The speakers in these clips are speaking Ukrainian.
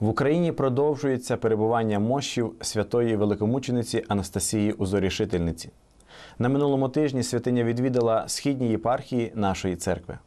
В Україні продовжується перебування мощів святої великомучениці Анастасії Узорішительниці. На минулому тижні святиня відвідала східні єпархії нашої церкви.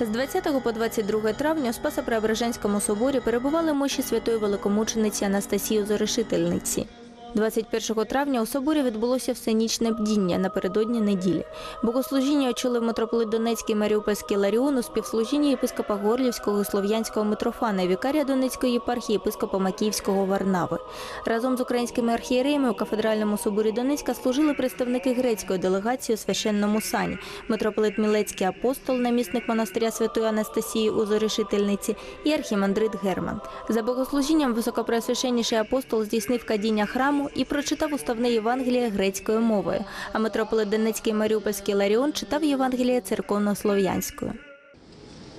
З 20 по 22 травня у Спасо-Преображенському соборі перебували мощі святої великомучениці Анастасії Зорешительниці. 21 травня у соборі відбулося всенічне бдіння напередодні неділі. Богослужіння очолив митрополит Донецький Маріупольський Ларіон у співслужінні єпископа Горлівського Слов'янського Митрофана і вікарія Донецької єпархії єпископа Макіївського Варнави. Разом з українськими архієреями у кафедральному соборі Донецька служили представники грецької делегації у священному сані, митрополит Мілецький апостол, намісник монастиря Святої Анастасії у Зорішительниці і архімандрит Герман. За богослужінням високопреосвященніший апостол здійснив кадіння храму і прочитав уставне Євангеліє грецькою мовою, а митрополит Донецький Маріупольський Ларіон читав Євангеліє церковно-слов'янською.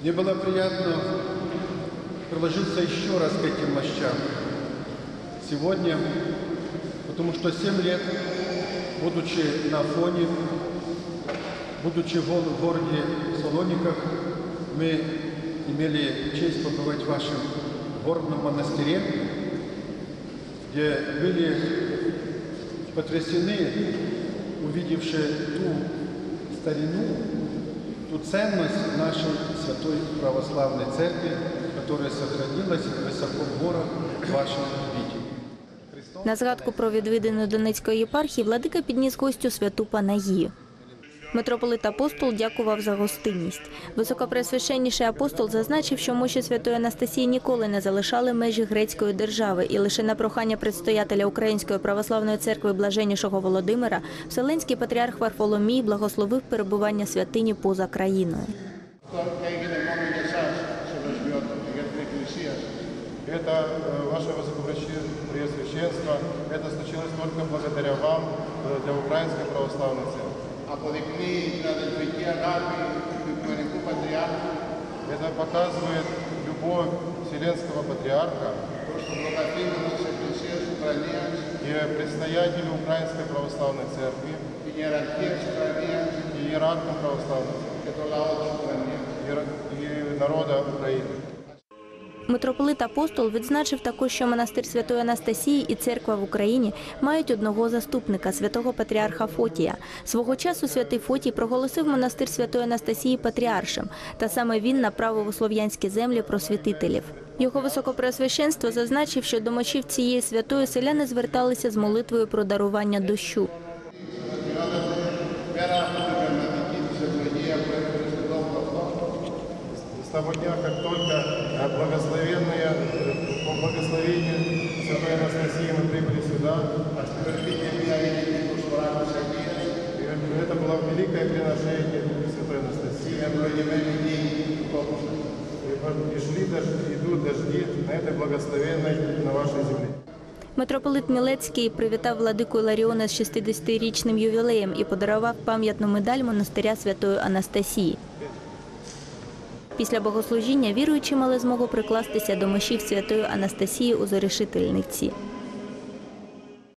Мне было приятно приложиться еще раз к этим мощам. Сегодня, потому что 7 лет, будучи на фоне, будучи в гол- в городе Салониках, мы имели честь побывать в вашем горном монастыре, где были потрясены, увидевши ту старину, ту ценность нашей Святой Православной Церкви, которая сохранилась высоко в горах в вашем виде. На згадку про відвідину Донецької єпархії владика підніс гостю святу Панагію. Митрополит апостол дякував за гостинність. Високопресвященніший апостол зазначив, що мощі святої Анастасії ніколи не залишали межі грецької держави, і лише на прохання предстоятеля Української православної церкви блаженнішого Володимира Вселенський патріарх Варфоломій благословив перебування святині поза країною. Это э, ваше высокопреосвященство, это случилось только благодаря вам э, для Украинской православной церкви. αποδεικνύει την αδελφική αγάπη του Οικουμενικού Πατριάρχου Это показывает любовь Вселенского Патриарха προς τον προκαθήμενο της Εκκλησίας Ουκρανίας, и предстоятелю Украинской Православной Церкви, την ιεραρχία της Ουκρανίας и иерархам Православной Церкви, και το λαό της Ουκρανίας. иера- и народа Украины. Митрополит апостол відзначив також, що монастир Святої Анастасії і церква в Україні мають одного заступника святого патріарха Фотія. Свого часу святий Фотій проголосив монастир Святої Анастасії патріаршем, та саме він направив у слов'янські землі просвітителів. Його високопреосвященство зазначив, що до мочів цієї святої селяни зверталися з молитвою про дарування дощу. с того дня, как только благословенные, по благословению Святой Анастасии мы прибыли сюда, а четвертые дня великий Кушвара Шагия, это было великое приношение Святой Анастасии, и шли дожди, идут дожди на этой благословенной, на вашей земле. Митрополит Мілецький привітав владику Ларіона з 60-річним ювілеєм і подарував пам'ятну медаль монастиря Святої Анастасії. Після богослужіння віруючі мали змогу прикластися до мощів Святої Анастасії у Зорішительниці.